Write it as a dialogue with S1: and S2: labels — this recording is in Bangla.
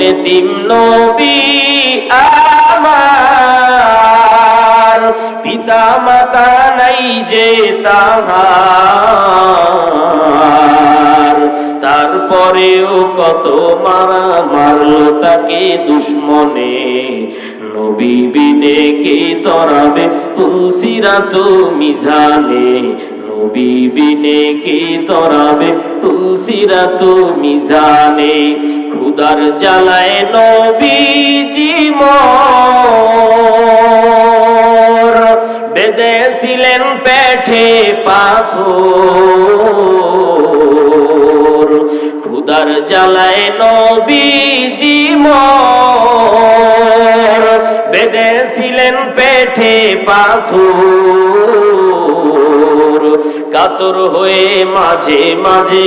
S1: এতিম নবী আমার, পিতা মাতা নাই যে তাহার। তারপরেও কত মারা মারলো তাকে দুশ্মনে। নবী বিনে কে তরাবে তুলসিরাত মিজানে। নবী বিনে কে তরাবে তুলসিরাত মিজানে। খুদার জ্বালায় নবী জীবন বেঁধেছিলেন পেঠে পাথর। খুদার জ্বালায় নবী জীবন বেঁধেছিলেন পেঠে পাথর। কাতর হয়ে মাঝে মাঝে